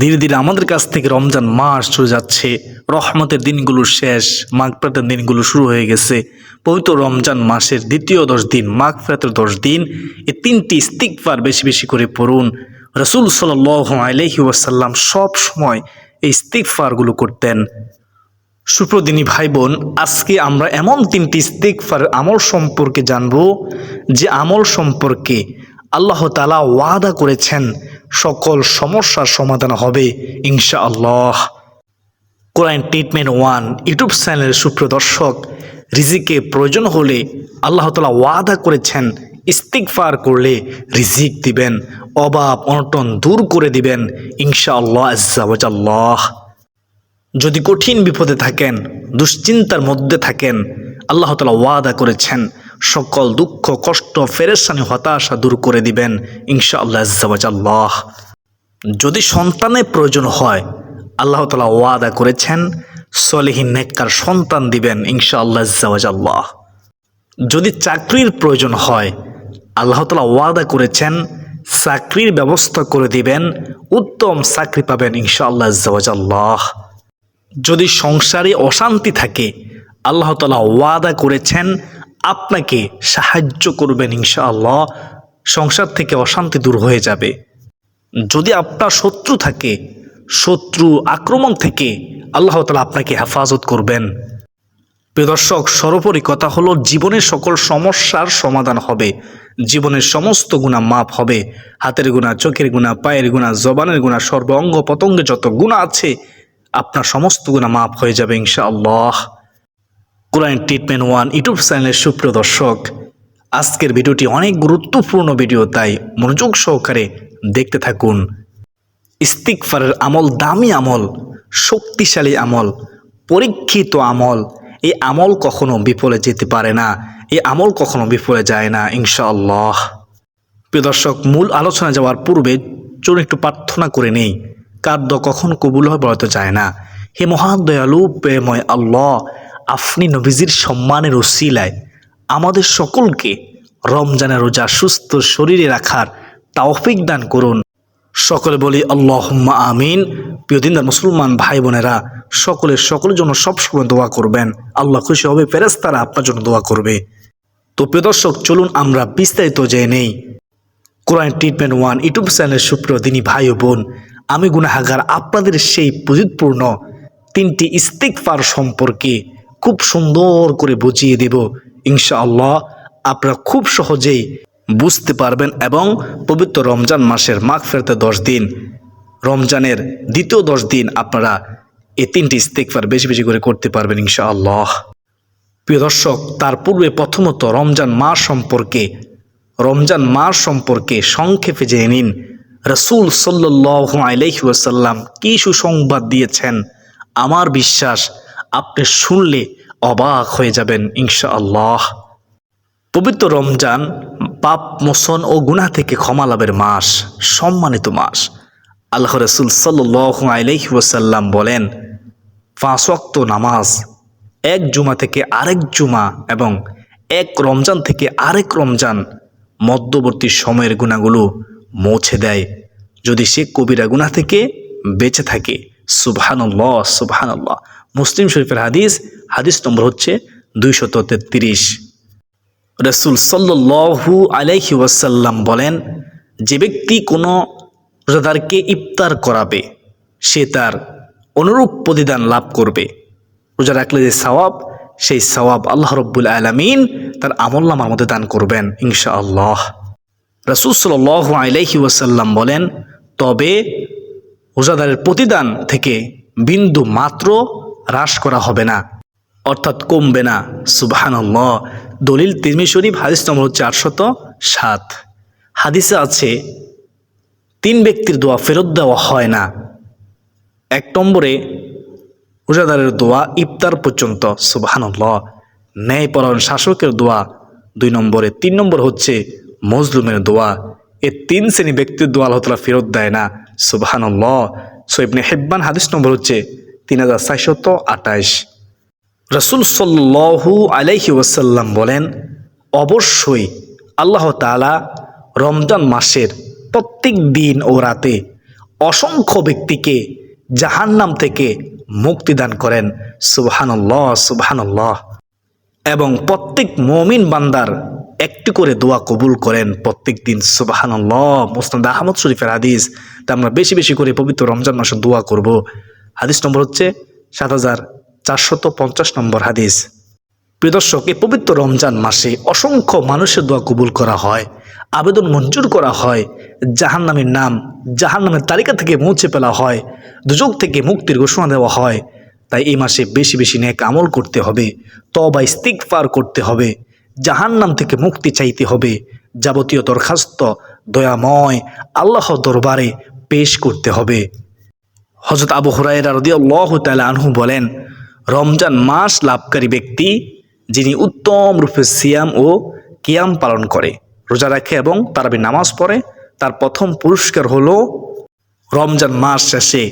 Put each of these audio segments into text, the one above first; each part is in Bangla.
ধীরে ধীরে আমাদের কাছ থেকে রমজান মাস চলে যাচ্ছে। রহমতের দিনগুলো শেষ, মাগফেরাতের দিনগুলো শুরু হয়ে গেছে। পবিত্র রমজান মাসের দ্বিতীয় দশ দিন, মাগফেরাতের দশ দিন এই তিনটি ইস্তিকবার বেশি বেশি করে পড়ুন। রসুল সাল আলহি ওয়াসাল্লাম সব সময় এই ইস্তিকফারগুলো করতেন। সুপ্রদিনী ভাই বোন আজকে আমরা এমন তিনটি ইস্তিকফার আমল সম্পর্কে জানব, যে আমল সম্পর্কে আল্লাহ তালা ওয়াদা করেছেন, সকল সমস্যার সমাধান হবে ইনশা আল্লাহ কোরআন ট্রিটমেন্ট ওয়ান ইউটিউব চ্যানেলের সুপ্রদর্শক রিজিকে প্রয়োজন হলে আল্লাহ তালা ওয়াদা করেছেন ইস্তিকফার করলে রিজিক দিবেন, অভাব, অনটন দূর করে দিবেন ইনশা আল্লাহ আজ্জাওয়াজাল্লাহ যদি কঠিন বিপদে থাকেন, দুশ্চিন্তার মধ্যে থাকেন, আল্লাহ তালা ওয়াদা করেছেন সকল দুঃখ, কষ্ট ফেরেসানি হতাশা দূর করে দিবেন ইনশা আল্লাহ আজ্জাওয়াজাল্লাহ যদি সন্তানের প্রয়োজন হয়, আল্লাহ তালা ওয়াদা করেছেন, সলিহীন নেককার সন্তান দিবেন ইনশা আল্লাহ আজ্জাওয়াজাল্লাহ যদি চাকরির প্রয়োজন হয়, আল্লাহ তালা ওয়াদা করেছেন, চাকরির ব্যবস্থা করে দিবেন, উত্তম চাকরি পাবেন ইনশাআল্লাহ আজ্জাওয়াজাল্লাহ যদি সংসারে অশান্তি থাকে, আল্লাহ তালা ওয়াদা করেছেন আপনাকে সাহায্য করবেন ইনশাআল্লাহ, সংসার থেকে অশান্তি দূর হয়ে যাবে। যদি আপনার শত্রু থাকে, শত্রু আক্রমণ থেকে আল্লাহ তালা আপনাকে হেফাজত করবেন। প্রিয় দর্শক, সর্বোপরি কথা হলো, জীবনের সকল সমস্যার সমাধান হবে। জীবনের সমস্ত গুণা মাপ হবে। হাতের গুণা চোখের গুণা পায়ের গুণা জবানের গুণা সর্ব অঙ্গ পতঙ্গে যত গুণা আছে, আপনার সমস্ত গুণা মাপ হয়ে যাবে ইনশাআল্লাহ। কোরআন ট্রিটমেন্ট ওয়ান ইউটিউব চ্যানেলের সুপ্রিয় দর্শক, আজকের ভিডিওটি অনেক গুরুত্বপূর্ণ ভিডিও, তাই মনোযোগ সহকারে দেখতে থাকুন। ইস্তিকফারের আমল দামি আমল, শক্তিশালী আমল, পরীক্ষিত আমল, এই আমল কখনো বিফলে যেতে পারে না, এই আমল কখনো বিফলে যায় না, ইনশাআল্লাহ। প্রিয় দর্শক, মূল আলোচনা যাওয়ার পূর্বে চলুন একটু প্রার্থনা করে নেই কাদ্য কখন কবুল হয় বলা তো যায় না। হে মহান দয়ালু প্রেময় আল্লাহ আপনি নবীজির সম্মানের ওসিলায় আমাদের সকলকে রমজানের রোজা সুস্থ শরীরে রাখার তাওফিক দান করুন। সকলে বলি আল্লাহ আমিন। প্রিয় দিনদার মুসলমান ভাই বোনেরা, সকলের সকলের জন্য সবসময় দোয়া করবেন। আল্লাহ খুশি হবে ফেরেস্তারা আপনার জন্য দোয়া করবে। তো প্রিয় দর্শক, চলুন আমরা বিস্তারিত জেনে নেই। কোরআন ট্রিটমেন্ট ওয়ান, ইউটিউব চ্যানেলের সুপ্রিয় দিনী ভাই ও বোন, আমি গুনাহাগার আপনাদের সেই পুজিতপূর্ণ তিনটি ইস্তিকফার সম্পর্কে খুব সুন্দর করে বুঝিয়ে দেব, ইনশাআল্লাহ আপনারা খুব সহজেই বুঝতে পারবেন এবং পবিত্র রমজান মাসের মাঘ ফেরতে দশ দিন, রমজানের দ্বিতীয় দশ দিন আপনারা এই তিনটি ইস্তিকফার বেশি বেশি করে করতে পারবেন, ইনশাআল্লাহ। প্রিয় দর্শক, তার পূর্বে প্রথমত রমজান মাস সম্পর্কে, রমজান মাস সম্পর্কে সংক্ষেপে জেনে নিন। রসুল সাল্লাহ আলহিউসাল্লাম কী সুসংবাদ দিয়েছেন? আমার বিশ্বাস আপনি শুনলে অবাক হয়ে যাবেন, ইনশাআল্লাহ। পবিত্র রমজান পাপ মোসন ও গুনাহ থেকে ক্ষমা লাভের মাস, সম্মানিত মাস। আল্লাহ রসুল সাল্লাহ আলহিউসাল্লাম বলেন, পাঁচ ওয়াক্ত নামাজ, এক জুমা থেকে আরেক জুমা এবং এক রমজান থেকে আরেক রমজান মধ্যবর্তী সময়ের গুণাগুলো মুছে দেয়। যদি সে কবিরা গুণা থেকে বেঁচে থাকে, সুবহানাল্লাহ সুবহানাল্লাহ। মুসলিম শরীফের হাদিস হাদিস নম্বর হচ্ছে দুইশত তেত্রিশ। রসুল সাল্লু আলাইহি ওয়াসাল্লাম বলেন, যে ব্যক্তি কোনো রোজাদারকে ইফতার করাবে, সে তার অনুরূপ প্রতিদান লাভ করবে। রোজা রাখলে যে সওয়াব, সেই সওয়াব আল্লাহ রব্বুল আলমিন তার আমল নামার মধ্যে দান করবেন ইনশা আল্লাহ রসুল সাল আলাইহি ওয়াসাল্লাম বলেন, তবে রোজাদারের প্রতিদান থেকে বিন্দু মাত্র হ্রাস করা হবে না, অর্থাৎ কমবে না। সুবাহান দলিল তিরমি শরীফ, হাদিস নম্বর হচ্ছে আটশত সাত। হাদিসে আছে, তিন ব্যক্তির দোয়া ফেরত দেওয়া হয় না। এক নম্বরে রোজাদারের দোয়া ইফতার পর্যন্ত, সুবাহানল্লাহ। ন্যায়পরায়ণ শাসকের দোয়া। দুই নম্বরে, তিন নম্বর হচ্ছে মজলুমের দোয়া। এ তিন শ্রেণি ব্যক্তির দোয়া আল্লাহ ফেরত দেয় না, সুবাহানল্লাহ। সোয়েবনে হেব্বান, হাদিস নম্বর হচ্ছে তিন হাজার চারশত আঠাইশ রসুল সাল্লু আলাইহি ওয়াসাল্লাম বলেন, অবশ্যই আল্লাহ তালা রমজান মাসের প্রত্যেক দিন ও রাতে অসংখ্য ব্যক্তিকে জাহান্নাম থেকে মুক্তিদান করেন। সুবহানাল্লাহ সুবহানাল্লাহ। এবং প্রত্যেক মমিন বান্দার একটি করে দোয়া কবুল করেন প্রত্যেক দিন সুবাহান্লাহ মুস্তাদ আহমদ শরীফের হাদিস, তা আমরা বেশি বেশি করে পবিত্র রমজান মাসে দোয়া করব। হাদিস নম্বর হচ্ছে সাত হাজার চারশত পঞ্চাশ নম্বর হাদিস। প্রিয় দর্শক, এই পবিত্র রমজান মাসে অসংখ্য মানুষের দোয়া কবুল করা হয়, আবেদন মঞ্জুর করা হয়, জাহান্নামের নাম, জাহান্নামের তালিকা থেকে মুছে ফেলা হয় দুযোগ থেকে মুক্তির ঘোষণা দেওয়া হয়। তাই এই মাসে বেশি বেশি নেক আমল করতে হবে তবা ইস্তিকফার করতে হবে, জাহান্নাম থেকে মুক্তি চাইতে হবে, যাবতীয় দরখাস্ত দয়াময় আল্লাহ দরবারে পেশ করতে হবে। হজরত আবু হুরাইরা রদিয়াল্লাহ তাআলা আনহু বলেন, রমজান মাস লাভকারী ব্যক্তি যিনি উত্তম রূপে সিয়াম ও কিয়াম পালন করে, রোজা রাখে এবং তারাবি নামাজ পড়ে, তার প্রথম পুরস্কার হল রমজান মাস শেষে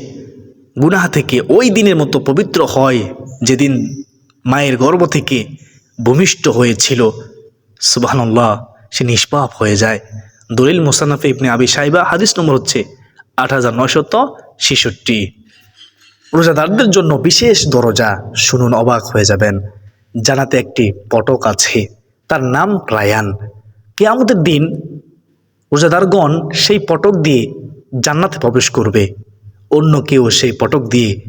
গুনাহ থেকে ওই দিনের মতো পবিত্র হয় যেদিন মায়ের গর্ভ থেকে ভূমিষ্ঠ হয়েছিল। সুবহানাল্লাহ, সে নিষ্পাপ হয়ে যায়। দলিল মুসানাফে ইবনে আবি সাইবা হাদিস নম্বর হচ্ছে আট হাজার নয়শত ছেষট্টি। রোজাদারদের জন্য বিশেষ দরজা, শুনুন অবাক হয়ে যাবেন। জানাতে একটি পটক আছে, তার নাম রায়ান। কেয়ামতের দিন রোজাদারগণ সেই পটক দিয়ে জান্নাতে প্রবেশ করবে। অন্য কেউ সেই পটক দিয়ে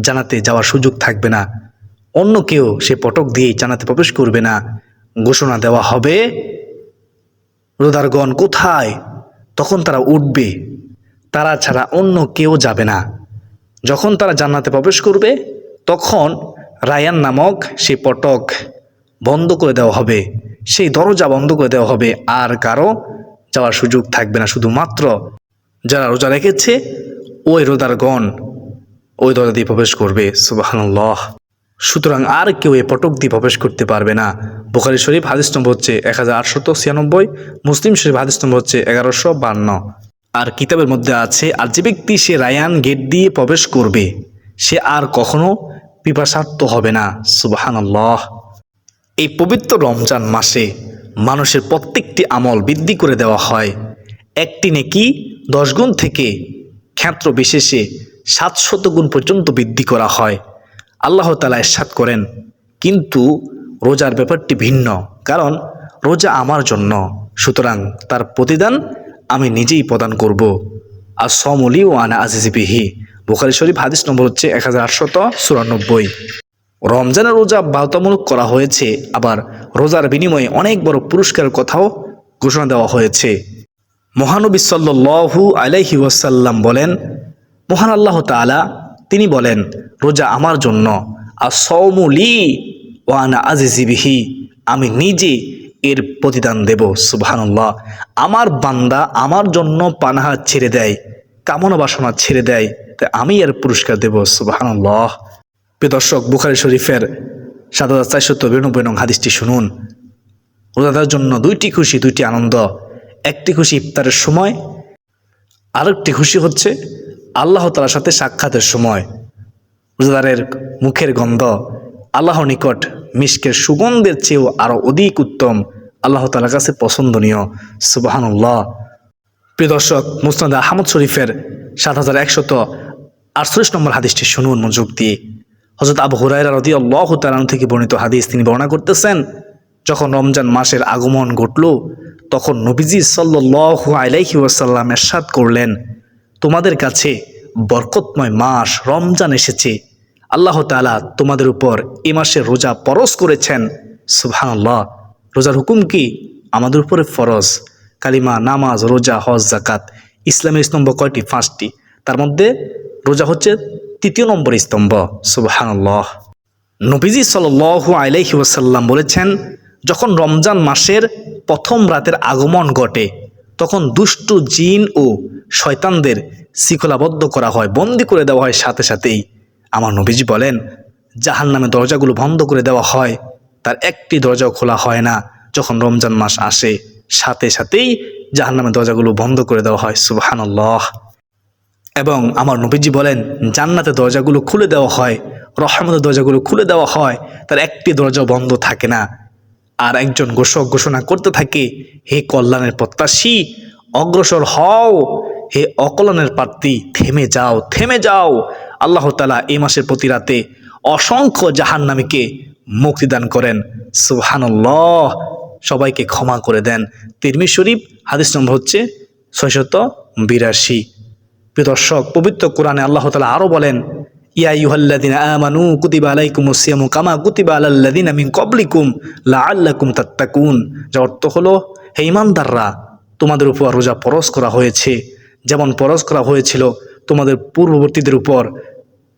জানাতে যাওয়ার সুযোগ থাকবে না। অন্য কেউ সেই পটক দিয়ে জানাতে প্রবেশ করবে না। ঘোষণা দেওয়া হবে রোদারগণ কোথায়? তখন তারা উঠবে তারা ছাড়া অন্য কেউ যাবে না। যখন তারা জান্নাতে প্রবেশ করবে, তখন রায়ান নামক সেই পটক বন্ধ করে দেওয়া হবে। সেই দরজা বন্ধ করে দেওয়া হবে। আর কারও যাওয়ার সুযোগ থাকবে না। শুধুমাত্র যারা রোজা রেখেছে, ওই রোদারগণ ওই দরজা দিয়ে প্রবেশ করবে। সুবাহান্লাহ সুতরাং আর কেউ এ পটক দিয়ে প্রবেশ করতে পারবে না। বোখারি শরীফ হাদিস নম্বর হচ্ছে এক হাজার আটশত ছিয়ানব্বই, মুসলিম শরীফ হাদিস নম্বর হচ্ছে এগারোশো বান্ন। আর কিতাবের মধ্যে আছে, আর যে ব্যক্তি সে রায়ান গেট দিয়ে প্রবেশ করবে, সে আর কখনো পিপাসার্থ হবে না। সুবাহান্লাহ এই পবিত্র রমজান মাসে মানুষের প্রত্যেকটি আমল বৃদ্ধি করে দেওয়া হয়। একটি নেকি দশ গুণ থেকে ক্ষেত্র বিশেষে সাতশত গুণ পর্যন্ত বৃদ্ধি করা হয়। আল্লাহ তালা এরশাদ করেন, কিন্তু রোজার ব্যাপারটি ভিন্ন, কারণ রোজা আমার জন্য, সুতরাং তার প্রতিদান আমি নিজেই প্রদান করব। আর সমলি ও আনা আজিজিবিহি বুখারি শরীফ হাদিস নম্বর হচ্ছে এক হাজার আটশত চুরানব্বই রমজানের রোজা বাধ্যতামূলক করা হয়েছে, আবার রোজার বিনিময়ে অনেক বড় পুরস্কারের কথাও ঘোষণা দেওয়া হয়েছে। মহানবী সাল্লু আলাইহি ওয়াসাল্লাম বলেন, মহান আল্লাহ তাআলা তিনি বলেন, রোজা আমার জন্য, আর সৌমুলি ওয়ানা আজিজিবিহি আমি নিজে এর প্রতিদান দেব, সুবহানাল্লাহ। আমার বান্দা আমার জন্য পানাহা ছেড়ে দেয়, কামনা বাসনা ছেড়ে দেয় তাই আমি এর পুরস্কার দেব, সুবহানাল্লাহ। প্রিয় দর্শক, বুখারি শরীফের সাত হাজার চারশত বিরানব্বই নং হাদিসটি শুনুন। রোজাদার জন্য দুইটি খুশি, দুইটি আনন্দ। একটি খুশি ইফতারের সময়, আরেকটি খুশি হচ্ছে আল্লাহ তালার সাথে সাক্ষাতের সময়। রোজাদারের মুখের গন্ধ আল্লাহর নিকট মিষ্কের সুগন্ধের চেয়েও আরও অধিক উত্তম, আল্লাহ তালার কাছে পছন্দনীয়। সুবাহানুল্লাহ। প্রিয় দর্শক, মুসনাদ আহমদ শরীফের সাত হাজার একশত আটচল্লিশ নম্বর হাদিসটি শুনুন মনোযোগ দিয়ে। হজরত আবু হুরাইরা রদি আল্লাহ তালান থেকে বর্ণিত হাদিস তিনি বর্ণনা করতেছেন, যখন রমজান মাসের আগমন ঘটল, তখন নবীজি সাল্লু আলাইহি ওয়াসাল্লাম এরশাদ করলেন, তোমাদের কাছে বরকতময় মাস রমজান এসেছে আল্লাহ তালা তোমাদের উপর এ মাসে রোজা পরশ করেছেন। সুবহানাল্লাহ। রোজার হুকুম কি? আমাদের উপরে ফরজ। কালিমা, নামাজ, রোজা, হজ জাকাত ইসলামের স্তম্ভ কয়টি? পাঁচটি। তার মধ্যে রোজা হচ্ছে তৃতীয় নম্বর স্তম্ভ। সুবহানাল্লাহ। নবীজি সাল আলাইহি ওয়াসাল্লাম বলেছেন, যখন রমজান মাসের প্রথম রাতের আগমন ঘটে, তখন দুষ্টু জিন ও শয়তানদের শৃঙ্খলাবদ্ধ করা হয়, বন্দি করে দেওয়া হয় সাথে সাথেই। আমার নবীজি বলেন জাহান নামে দরজাগুলো বন্ধ করে দেওয়া হয়, তার একটি দরজাও খোলা হয় না। যখন রমজান মাস আসে, সাথে সাথেই জাহান নামে দরজাগুলো বন্ধ করে দেওয়া হয়, সুবাহানল্লাহ। এবং আমার নবীজি বলেন জান্নাতের দরজাগুলো খুলে দেওয়া হয় রহমতের দরজাগুলো খুলে দেওয়া হয়, তার একটি দরজা বন্ধ থাকে না। আর একজন ঘোষক ঘোষণা করতে থাকে, হে কল্যাণের প্রত্যাশী, অগ্রসর হও, হে অকলনের প্রার্থী থেমে যাও থেমে যাও আল্লাহ তালা এই মাসের প্রতি রাতে অসংখ্য জাহান্নামীকে মুক্তিদান করেন। সুবহানাল্লাহ। সবাইকে ক্ষমা করে দেন। তিরমি শরীফ, হাদিস নম্বর হচ্ছে ছয়শত বিরাশি। প্রিয় দর্শক, পবিত্র কোরআনে আল্লাহ তালা আরও বলেন, ইয়া ইউহাল্লাদিন আলাইকুম কামা লাআল্লাকুম তাত্তাকুন। অর্থ হলো, হে তোমাদের উপর রোজা পরশ করা হয়েছে। যেমন পরশ করা হয়েছিল, তোমাদের পূর্ববর্তীদের উপর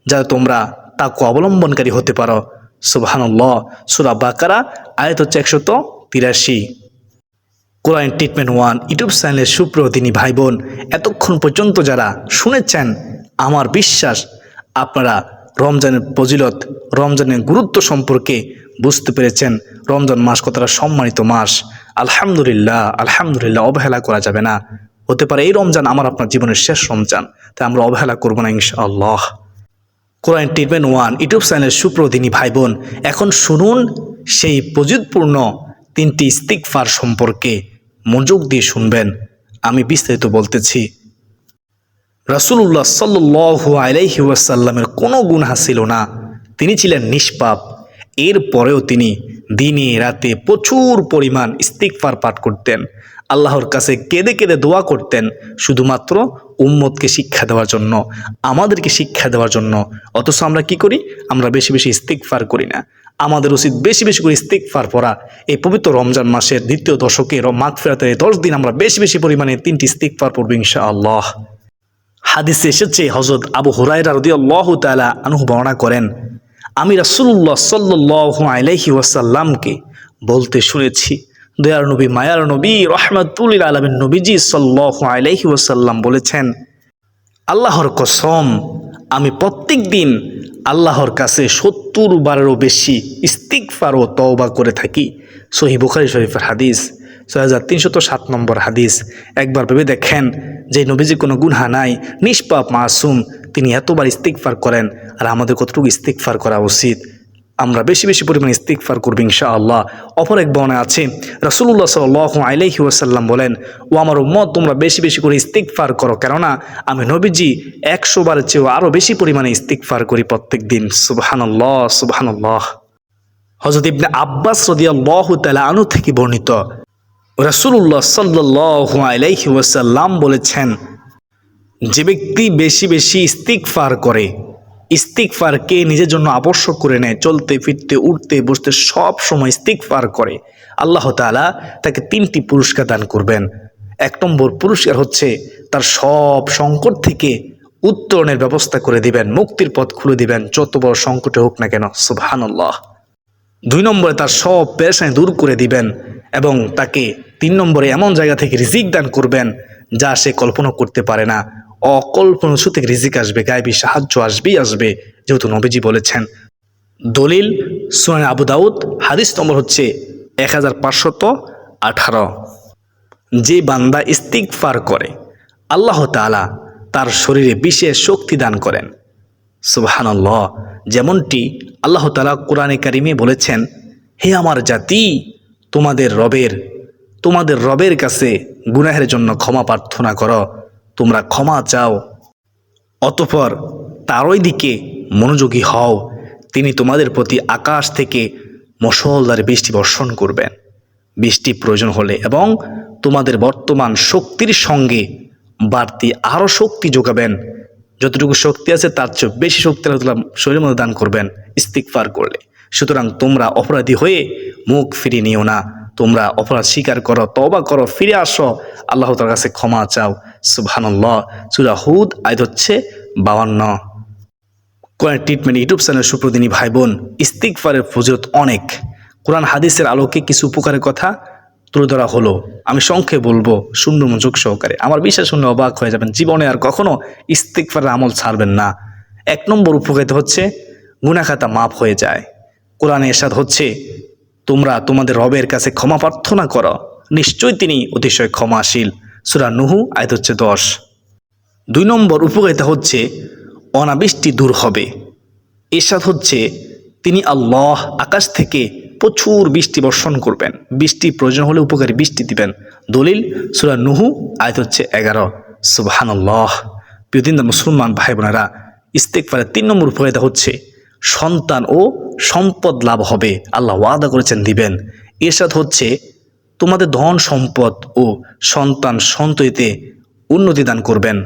যাতে তোমরা তাকে অবলম্বনকারী হতে পারো। সুবহানাল্লাহ। সুরা বাকারা, আয়াত হচ্ছে একশত তিরাশি। কোরআন ট্রিটমেন্ট ওয়ান ইউটিউব চ্যানেলের সুপ্রতিনি ভাই বোন এতক্ষণ পর্যন্ত যারা শুনেছেন আমার বিশ্বাস, আপনারা রমজানের ফজিলত, রমজানের গুরুত্ব সম্পর্কে বুঝতে পেরেছেন। রমজান মাস কতটা সম্মানিত মাস। আলহামদুলিল্লাহ আলহামদুলিল্লাহ, অবহেলা করা যাবে না। হতে পারে এই রমজান আমার আপনার জীবনের শেষ রমজান, তাই আমরা অবহেলা করব না ইনশাআল্লাহ। কোরআন ট্রিটমেন্ট ওয়ান ইউটিউব চ্যানেলের সুপ্রদিনী ভাই বোন এখন শুনুন সেই প্রযুৎপূর্ণ তিনটি ইস্তিকফার সম্পর্কে মনোযোগ দিয়ে শুনবেন। আমি বিস্তারিত বলতেছি। রাসুল্লাহ সাল্লু আলাইহি ওয়াসাল্লামের কোনো গুণহা ছিল না। তিনি ছিলেন নিষ্পাপ। এরপরেও তিনি দিনে রাতে প্রচুর পরিমাণ ইস্তিকফার পাঠ করতেন। আল্লাহর কাছে কেঁদে কেঁদে দোয়া করতেন, শুধুমাত্র উম্মতকে শিক্ষা দেওয়ার জন্য, আমাদেরকে শিক্ষা দেওয়ার জন্য, অথচ আমরা কি করি? আমরা বেশি বেশি ইস্তিকফার করি না। আমাদের উচিত বেশি বেশি করে ইস্তিকফার পড়া। এই পবিত্র রমজান মাসের দ্বিতীয় দশকে মাঘ ফেরাতের এই দশ দিন আমরা বেশি বেশি পরিমাণে তিনটি ইস্তিকফার পড়ব ইনশা আল্লাহ হাদিসে এসেছে হজরত আবু হুরাইরা রদিয়াল্লাহু তাআলা আনহু বর্ণনা করেন, আমি রাসূলুল্লাহ সাল্লাল্লাহু আলাইহি ওয়াসাল্লামকে বলতে শুনেছি দয়ার নবী, মায়ার নবী, রহমাতুল আলমের নবীজি সাল্লাল্লাহু আলাইহি ওয়াসাল্লাম বলেছেন, আল্লাহর কসম, আমি প্রত্যেক দিন আল্লাহর কাছে সত্তর বারেরও বেশি ইস্তিকফার ও তওবা করে থাকি। সহি বুখারি শরীফের হাদিস ছয় হাজার তিনশত সাত নম্বর হাদিস। একবার ভেবে দেখেন, যে নবীজি কোনো গুনহা নাই, নিষ্পাপ মাসুম, তিনি এতবার ইস্তিকফার করেন, আর আমাদের কতটুকু ইস্তিকফার করা উচিত? আমরা বেশি বেশি পরিমাণে ইস্তিকফার করব ইনশা আল্লাহ অপর এক বর্ণে আছে রাসুল্লাহ সাল আলাইহি ওয়াসাল্লাম বলেন, ও আমার উম্মত, তোমরা বেশি বেশি করে ইস্তিকফার করো। কেননা, আমি নবীজি একশো বারের চেয়েও আরও বেশি পরিমাণে ইস্তিকফার করি প্রত্যেক দিন। সুবাহান্লাহ সুবাহান্লাহ হজরত ইবনে আব্বাস রদিয়াল্লাহ তালা আনু থেকে বর্ণিত রাসুল্লাহ সাল্লাহ আলাইহি ওয়াসাল্লাম বলেছেন, যে ব্যক্তি বেশি বেশি ইস্তিকফার করে ইস্তিকফারকে নিজের জন্য আবশ্যক করে নেয়, চলতে, ফিরতে, উঠতে, বসতে, সব সময় ইস্তিকফার করে। আল্লাহ তাআলা তাকে তিনটি পুরস্কার দান করবেন। এক নম্বর পুরস্কার হচ্ছে তার সব সংকট থেকে উত্তরণের ব্যবস্থা করে দিবেন, মুক্তির পথ খুলে দিবেন, যত বড় সংকটে হোক না কেন। সুবহানাল্লাহ। দুই নম্বরে তার সব পেশায় দূর করে দিবেন এবং তাকে তিন নম্বরে এমন জায়গা থেকে রিজিক দান করবেন যা সে কল্পনা করতে পারে না। অকল্পনা থেকে রিজিক আসবে, গায়েবী সাহায্য আসবেই আসবে, যেহেতু নবীজি বলেছেন। দলিল সুনান আবু দাউদ, হাদিস নম্বর হচ্ছে এক হাজার পাঁচশত আঠারো। যে বান্দা ইস্তিকফার করে, আল্লাহ তাআলা তার শরীরে বিশেষ শক্তি দান করেন। সুবহানাল্লাহ, যেমনটি আল্লাহ তালা কোরআনে কারিমে বলেছেন, হে আমার জাতি, তোমাদের রবের তোমাদের রবের কাছে গুনাহের জন্য ক্ষমা প্রার্থনা করো। তোমরা ক্ষমা চাও। অতপর তারই দিকে মনোযোগী হও। তিনি তোমাদের প্রতি আকাশ থেকে মশলদার বৃষ্টি বর্ষণ করবেন। বৃষ্টি প্রয়োজন হলে এবং তোমাদের বর্তমান শক্তির সঙ্গে বাড়তি আরও শক্তি যোগাবেন। যতটুকু শক্তি আছে, তার চেয়ে বেশি শক্তি আল্লাহ শরীরের মধ্যে দান করবেন ইস্তিকফার করলে। সুতরাং তোমরা অপরাধী হয়ে মুখ ফিরিয়ে নিও না। তোমরা অপরাধ স্বীকার করো তবা করো, ফিরে আসো। আল্লাহ তার কাছে ক্ষমা চাও। সুবহানাল্লাহ। সুরা হুদ, আয়াত হচ্ছে বাউান্ন। কোরআন ট্রিটমেন্ট ইউটিউব চ্যানেল সুপ্রদিনী ভাই বোন ইস্তিকফারের ফজরত অনেক। কোরআন হাদিসের আলোকে কিছু উপকারের কথা তুলে ধরা হলো। আমি সংক্ষেপে বলব, শূন্য মনোযোগ সহকারে। আমার বিশ্বাস শুনে অবাক হয়ে যাবেন, জীবনে আর কখনো ইস্তিকফারের আমল ছাড়বেন না। এক নম্বর উপকারিতা হচ্ছে গুনাখাতা মাপ হয়ে যায়। কোরআনে এরশাদ হচ্ছে তোমরা তোমাদের রবের কাছে ক্ষমা প্রার্থনা করো। নিশ্চয়ই তিনি অতিশয় ক্ষমাশীল। সুরা নুহু, আয়ত হচ্ছে দশ। দুই নম্বর উপকারিতা হচ্ছে, অনাবৃষ্টি দূর হবে। এরশাদ হচ্ছে, তিনি আল্লাহ আকাশ থেকে প্রচুর বৃষ্টি বর্ষণ করবেন। বৃষ্টি প্রয়োজন হলে উপকারী বৃষ্টি দিবেন। দলিল, সুরা নুহু, আয়ত হচ্ছে এগারো। সুবহানাল্লাহ। প্রিয়দিন মুসলমান ভাই বোনেরা ইস্তেকফারের তিন নম্বর উপকারিতা হচ্ছে সন্তান ও সম্পদ লাভ হবে। আল্লাহ ওয়াদা করেছেন, দিবেন। এরশাদ হচ্ছে, তোমাদের ধন সম্পদ ও সন্তান সন্ততিতে উন্নতি দান করবেন,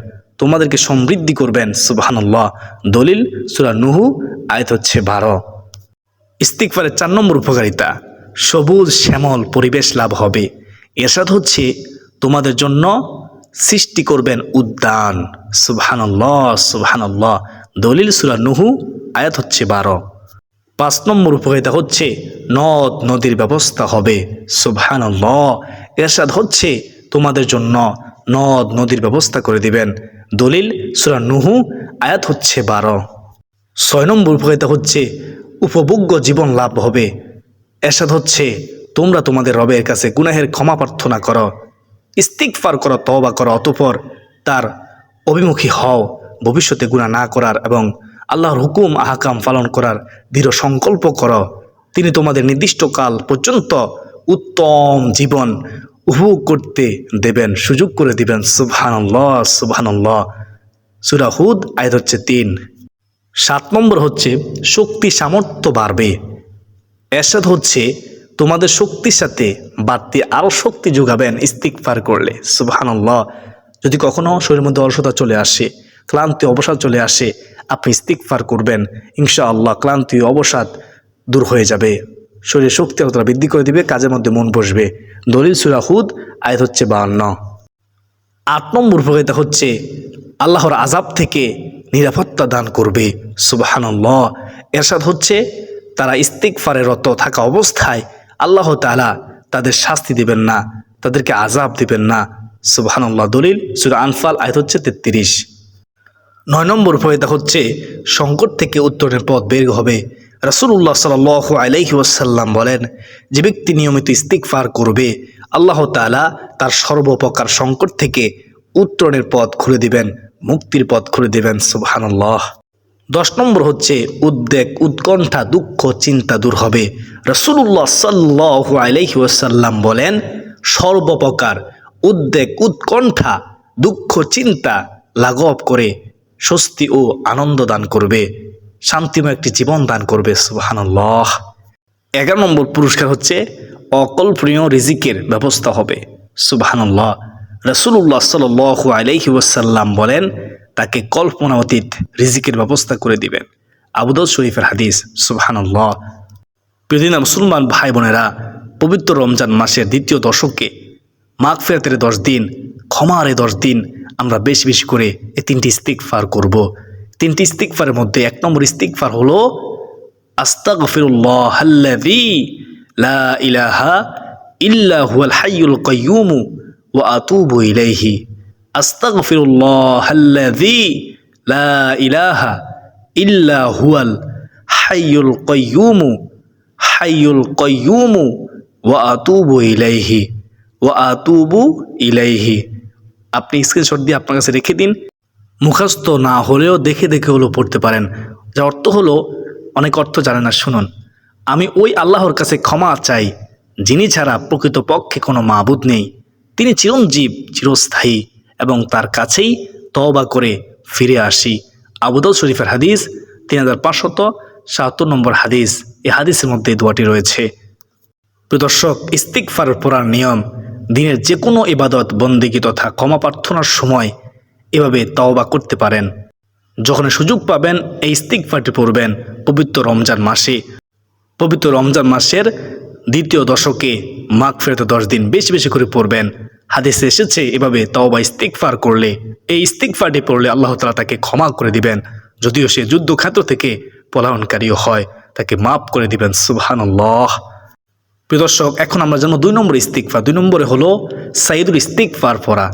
তোমাদেরকে সমৃদ্ধি করবেন, সুবহানাল্লাহ। দলিল সুরা নুহু, আয়াত হচ্ছে বারো। ইস্তিকফারের চার নম্বর উপকারিতা, সবুজ শ্যামল পরিবেশ লাভ হবে। এরশাদ হচ্ছে, তোমাদের জন্য সৃষ্টি করবেন উদ্যান। সুবহানাল্লাহ সুবহানাল্লাহ। দলিল সুরা নুহু আয়াত হচ্ছে বারো। পাঁচ নম্বর উপকারিতা হচ্ছে নদ, নদীর ব্যবস্থা হবে। সুবহানাল্লাহ। এরশাদ হচ্ছে তোমাদের জন্য নদ, নদীর ব্যবস্থা করে দিবেন। দলিল সুরা নুহু, আয়াত হচ্ছে বারো। ছয় নম্বর উপকারিতা হচ্ছে উপভোগ্য জীবন লাভ হবে। এরশাদ হচ্ছে তোমরা তোমাদের রবের কাছে গুনাহের ক্ষমা প্রার্থনা করো ইস্তিকফার করো তবা করো, অতপর তার অভিমুখী হও। ভবিষ্যতে গুণা না করার এবং আল্লাহর হুকুম, আহকাম পালন করার দৃঢ় সংকল্প কর। তিনি তোমাদের নির্দিষ্ট কাল পর্যন্ত উত্তম জীবন উপভোগ করতে দেবেন, সুযোগ করে দিবেন। সুবহানাল্লাহ সুবহানাল্লাহ। সুরা হুদ, আয়াত হচ্ছে তিন। সাত নম্বর হচ্ছে, শক্তি সামর্থ্য বাড়বে। এরশাদ হচ্ছে, তোমাদের শক্তির সাথে বাড়তি আরও শক্তি যোগাবেন ইস্তিকফার করলে। সুবহানাল্লাহ। যদি কখনো শরীরের মধ্যে অলসতা চলে আসে, ক্লান্তি, অবসাদ চলে আসে আপনি ইস্তিকফার করবেন, ইনশাআল্লাহ ক্লান্তি অবসাদ দূর হয়ে যাবে। শরীরে শক্তি আল্লাহ বৃদ্ধি করে দিবে, কাজের মধ্যে মন বসবে। দলিল সুরা হুদ, আয়াত হচ্ছে বাহান্ন আট নম্বর উপকারিতা হচ্ছে, আল্লাহর আজাব থেকে নিরাপত্তা দান করবে। সুবাহানল্লাহ। এরশাদ হচ্ছে, তারা ইস্তিকফারে রত থাকা অবস্থায় আল্লাহ তালা তাদের শাস্তি দিবেন না, তাদেরকে আজাব দিবেন না। সুবাহানল্লাহ। দলিল সুরা আনফাল, আয়াত হচ্ছে তেত্রিশ। নয় নম্বর উপকারিতা হচ্ছে, সংকট থেকে উত্তরের পথ বের হবে। রাসুল্লাহ সাল আলাইহি ওয়াসাল্লাম বলেন, যে ব্যক্তি নিয়মিত ইস্তিকফার করবে, আল্লাহ তাআলা তার সর্বপ্রকার সংকট থেকে উত্তরণের পথ খুলে দিবেন, মুক্তির পথ খুলে দিবেন, সুবহানাল্লাহ। দশ নম্বর হচ্ছে, উদ্বেগ, উৎকণ্ঠা, দুঃখ, চিন্তা দূর হবে। রসুল্লাহ সাল্লাহ আলাইহি ওয়াসাল্লাম বলেন, সর্বপ্রকার উদ্বেগ, উৎকণ্ঠা, দুঃখ, চিন্তা লাঘব করে স্বস্তি ও আনন্দ দান করবে, শান্তিময় একটি জীবন দান করবে, সুবহানাল্লাহ। এগারো নম্বর পুরস্কার হচ্ছে, অকল্পনীয় রিজিকের ব্যবস্থা হবে, সুবহানাল্লাহ। রসুল্লাহ সাল আলাইহি ওয়াসাল্লাম বলেন, তাকে কল্পনা অতীত রিজিকের ব্যবস্থা করে দিবেন। আবুদল শরীফের হাদিস, সুবহানাল্লাহ। প্রিয়দিন মুসলমান ভাই বোনেরা, পবিত্র রমজান মাসের দ্বিতীয় দশকে মাঘ ফেরাতের দশ দিন, ক্ষমার দশ দিন আমরা বেশি বেশি করে এই তিনটি ইস্তিকফার করব। তিনটি ইস্তিকফারের মধ্যে এক নম্বর ইস্তিকফার হলো, আস্তাগফিরুল্লাহ লা ইলাহা ইল্লা হুয়াল ওয়া ইলাইহি। আস্তাগফিরুল্লাহ লা ইলাহা ইল্লা হুয়াল ওয়া আতুবু ইলাইহি। আপনি স্ক্রিনশট দিয়ে আপনার কাছে রেখে দিন। মুখস্থ না হলেও দেখে দেখে হলেও পড়তে পারেন। যার অর্থ হলো, অনেক অর্থ জানে না শুনুন। আমি ওই আল্লাহর কাছে ক্ষমা চাই, যিনি ছাড়া প্রকৃতপক্ষে কোনো মাবুদ নেই। তিনি চিরঞ্জীব, চিরস্থায়ী এবং তার কাছেই তওবা করে ফিরে আসি। আবুদল শরীফের হাদিস, তিন হাজার পাঁচশত সাতাত্তর নম্বর হাদিস। এই হাদিসের মধ্যে দোয়াটি রয়েছে। প্রদর্শক ইস্তিকফার পড়ার নিয়ম দিনের যে কোনো ইবাদত, বন্দিগি তথা ক্ষমা প্রার্থনার সময় এভাবে তওবা করতে পারেন। যখন সুযোগ পাবেন, এই ইস্তিকফারটি পড়বেন পবিত্র রমজান মাসে। পবিত্র রমজান মাসের দ্বিতীয় দশকে মাঘ ফেরতে দশ দিন বেশি বেশি করে পড়বেন। হাদিসে এসেছে, এভাবে তওবা ইস্তিকফার করলে, এই ইস্তিকফারটি পড়লে আল্লাহ তালা তাকে ক্ষমা করে দিবেন। যদিও সে যুদ্ধক্ষেত্র থেকে পলায়নকারীও হয়, তাকে মাফ করে দিবেন, সুবহানাল্লাহ। প্রিয় দর্শক, এখন আমরা জানব দুই নম্বর ইস্তিকফার দুই নম্বরে হলো সাইদুল ইস্তিকফার পড়া।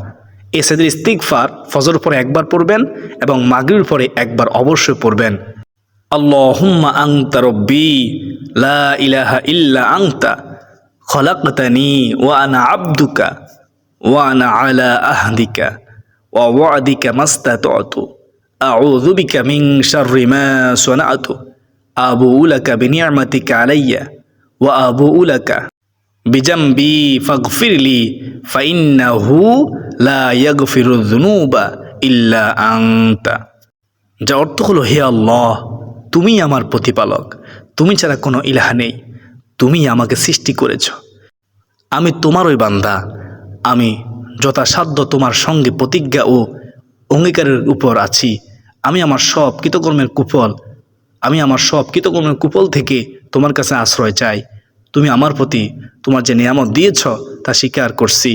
এই সাইদুল ইস্তিকফার ফজর পরে একবার পড়বেন এবং মাগরির পরে একবার অবশ্যই পড়বেন। আল্লাহুম্মা আংতা রব্বি, লা ইলাহা ইল্লা আংতা খলাকতানি ওয়া আনা আবদুকা, ওয়া আনা আলা আহদিকা, ওয়া ওয়াদিকা মাস্তাতু আউযু বিকা মিন শাররি মা সানাতু আবু লাকা বিনি'মাতিকা আলাইয়া ওয়া আবু লাকা বিজাম্বি ফাগফিরলি, ফাইন্নাহু লা ইয়াগফিরু যুনুবা ইল্লা আনতা। যা অর্থ হলো, হে আল্লাহ, তুমি আমার প্রতিপালক, তুমি ছাড়া কোনো ইলাহা নেই, তুমি আমাকে সৃষ্টি করেছ। আমি তোমারই বান্দা, আমি যথাসাধ্য তোমার সঙ্গে প্রতিজ্ঞা ও অঙ্গীকারের উপর আছি। আমি আমার সব কৃতকর্মের কুফল, আমি আমার সব কৃতকর্মের কুফল থেকে তোমার কাছে আশ্রয় চাই। তুমি আমার প্রতি তোমার যে নিয়ামত দিয়েছ, তা স্বীকার করছি,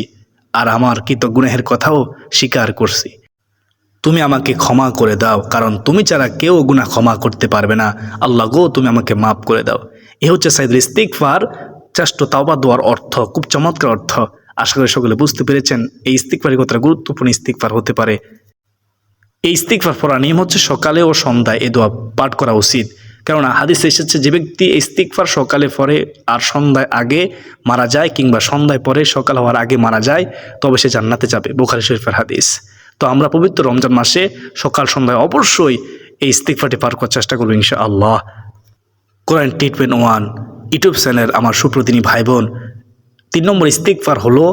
আর আমার কৃতগুণের কথাও স্বীকার করছি। তুমি আমাকে ক্ষমা করে দাও, কারণ তুমি ছাড়া কেউ গুনাহ ক্ষমা করতে পারবে না। আল্লাহ গো, তুমি আমাকে মাফ করে দাও। এ হচ্ছে সাইদুল ইস্তিকফার চাষ্ট তাওবা দেওয়ার অর্থ, খুব চমৎকার অর্থ। আশা করি সকলে বুঝতে পেরেছেন, এই ইস্তিকফারের কতটা গুরুত্বপূর্ণ ইস্তিকফার হতে পারে। এই ইস্তিকফার পড়ার নিয়ম হচ্ছে সকালে ও সন্ধ্যায় এ দোয়া পাঠ করা উচিত। কেননা হাদিসে এসেছে, যে ব্যক্তি ইস্তিকফার সকালে পরে আর সন্ধ্যায় আগে মারা যায় কিংবা সন্ধ্যায় পরে সকাল হওয়ার আগে মারা যায়, তবে সে জান্নাতে যাবে। বুখারি শরীফের হাদিস। তো আমরা পবিত্র রমজান মাসে সকাল সন্ধ্যায় অবশ্যই এই ইস্তিকফারটি পার করার চেষ্টা করব ইনশা আল্লাহ Quran treatment one, YouTube channel আমার সুপ্রতিনী ভাই বোন তিন নম্বর ইস্তিকফার হলো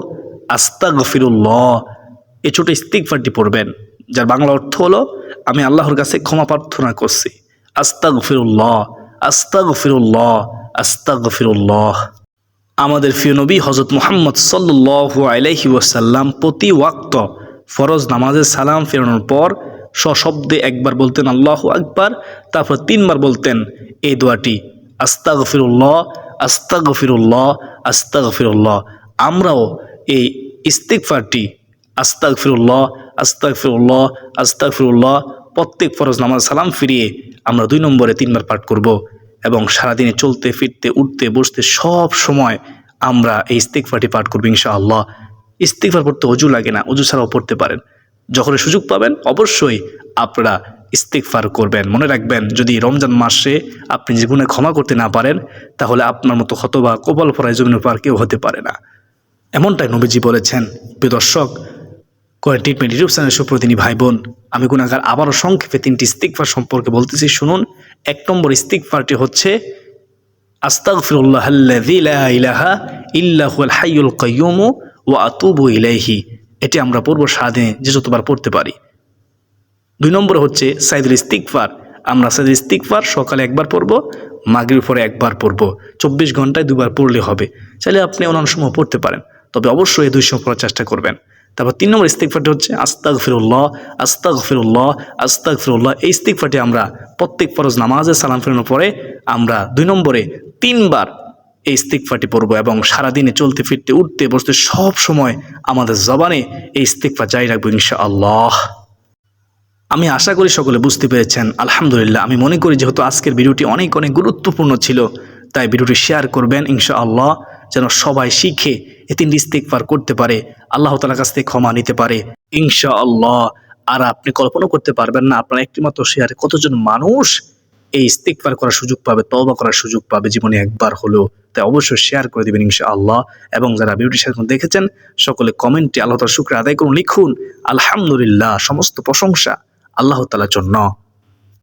আস্তা গফিরুল্লাহ এই ছোট ইস্তিকফারটি পড়বেন, যার বাংলা অর্থ হলো, আমি আল্লাহর কাছে ক্ষমা প্রার্থনা করছি। আস্তা গফিরুল্লাহ আস্তা গফিরুল্লাহ আস্তা গফিরুল্লাহ আমাদের প্রিয় নবী হজরত মোহাম্মদ সাল্লু আলাইহি ওয়াসাল্লাম প্রতি ওয়াক্ত ফরজ নামাজে সালাম ফেরানোর পর সশব্দে একবার বলতেন আল্লাহ আকবার, তারপর তিনবার বলতেন এই দোয়াটি আস্তা গফিরুল্লাহ আস্তা গফিরুল্লাহ আস্তা গফিরুল্লাহ আমরাও এই ইস্তিকফারটি আস্তাক ফিরুল্লাহ আস্তাক ফিরুল্লাহ আস্তাক ফিরুল্লাহ প্রত্যেক ফরজ নামাজ সালাম ফিরিয়ে আমরা দুই নম্বরে তিনবার পাঠ করব এবং সারাদিনে চলতে, ফিরতে, উঠতে, বসতে সব সময় আমরা এই ইস্তিকফারটি পাঠ করব ইনশাআল্লাহ। ইস্তিকফার পড়তে অজু লাগে না, অজু ছাড়াও পড়তে পারেন। যখন সুযোগ পাবেন, অবশ্যই আপনারা ইস্তিকফার করবেন। মনে রাখবেন, যদি রমজান মাসে আপনি যে গুণে ক্ষমা করতে না পারেন, তাহলে আপনার মতো হতবা কপাল ফরাই জমিনের পার কেউ হতে পারে না। এমনটাই নবীজি বলেছেন। প্রিয় দর্শক ট্রিটমেন্ট ইউটিউব চ্যানেল সুপ্রতিনি ভাই বোন আমি গুণাগার আবারও সংক্ষেপে তিনটি ইস্তিকফার সম্পর্কে বলতেছি, শুনুন। এক নম্বর ইস্তিকফারটি হচ্ছে ইলাহা ইল্লা হুয়াল হাইয়ুল কাইয়্যুম ওয়া আতুবু ইলাইহি। এটি আমরা পড়ব সারাদিনে যে যতবার পড়তে পারি। দুই নম্বর হচ্ছে সাইদুল ইস্তিকফার আমরা সাইদুল ইস্তিকফার সকালে একবার পড়ব মাগরির পরে একবার পড়ব। চব্বিশ ঘন্টায় দুবার পড়লে হবে। চাইলে আপনি অন্যান্য সময় পড়তে পারেন। তবে অবশ্যই এই দুই সময় পড়ার চেষ্টা করবেন। তারপর তিন নম্বর ইস্তিকফারটি হচ্ছে আস্তাক ফিরুল্লাহ আস্তাক ফিরুল্লাহ আস্তাক ফিরুল্লাহ এই ইস্তিকফারটি আমরা প্রত্যেক ফরজ নামাজে সালাম ফেরানোর পরে আমরা দুই নম্বরে তিনবার এই ইস্তিকফারটি পড়ব এবং সারাদিনে চলতে, ফিরতে, উঠতে, বসতে সব সময় আমাদের জবানে এই ইস্তিকফা জারি রাখব ইনশা আল্লাহ আমি আশা করি সকলে বুঝতে পেরেছেন, আলহামদুলিল্লাহ। আমি মনে করি যেহেতু আজকের ভিডিওটি অনেক অনেক গুরুত্বপূর্ণ ছিল, তাই ভিডিওটি শেয়ার করবেন ইনশা আল্লাহ যেন সবাই শিখে এ তিনটি ইস্তিকফার করতে পারে। আল্লাহ তালার কাছ থেকে ক্ষমা নিতে পারে। ইনশা আল্লাহ আর আপনি কল্পনা করতে পারবেন না, আপনার একটিমাত্র শেয়ারে কতজন মানুষ এই ইস্তিকফার করার সুযোগ পাবে তবা করার সুযোগ পাবে জীবনে একবার হলেও। তাই অবশ্যই শেয়ার করে দেবেন ইনশা আল্লাহ এবং যারা ভিডিওটি শেয়ার দেখেছেন, সকলে কমেন্টে আল্লাহ তার শুক্র আদায় করুন, লিখুন, আলহামদুলিল্লাহ সমস্ত প্রশংসা আল্লাহ তালার জন্য।